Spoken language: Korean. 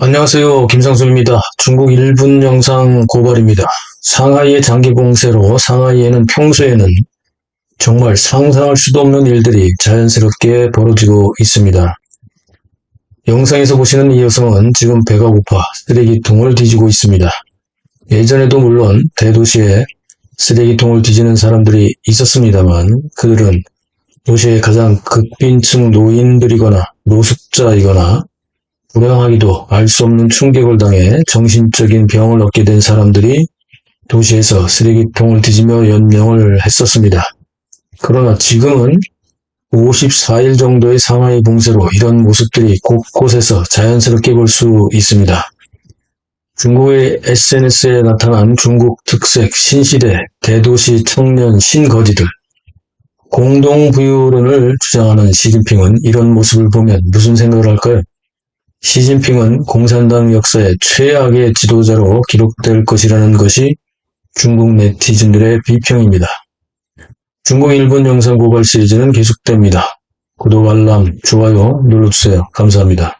안녕하세요. 김상수입니다. 중국 1분 영상 고발입니다. 상하이의 장기 봉쇄로 상하이에는 평소에는 정말 상상할 수도 없는 일들이 자연스럽게 벌어지고 있습니다. 영상에서 보시는 이 여성은 지금 배가 고파 쓰레기통을 뒤지고 있습니다. 예전에도 물론 대도시에 쓰레기통을 뒤지는 사람들이 있었습니다만 그들은 도시의 가장 극빈층 노인들이거나 노숙자이거나 불행하기도 알 수 없는 충격을 당해 정신적인 병을 얻게 된 사람들이 도시에서 쓰레기통을 뒤지며 연명을 했었습니다. 그러나 지금은 54일 정도의 상하이 봉쇄로 이런 모습들이 곳곳에서 자연스럽게 볼 수 있습니다. 중국의 SNS에 나타난 중국 특색 신시대 대도시 청년 신거지들 공동부유론을 주장하는 시진핑은 이런 모습을 보면 무슨 생각을 할까요? 시진핑은 공산당 역사의 최악의 지도자로 기록될 것이라는 것이 중국 네티즌들의 비평입니다. 중국 일본 영상 고발 시리즈는 계속됩니다. 구독, 알람, 좋아요 눌러주세요. 감사합니다.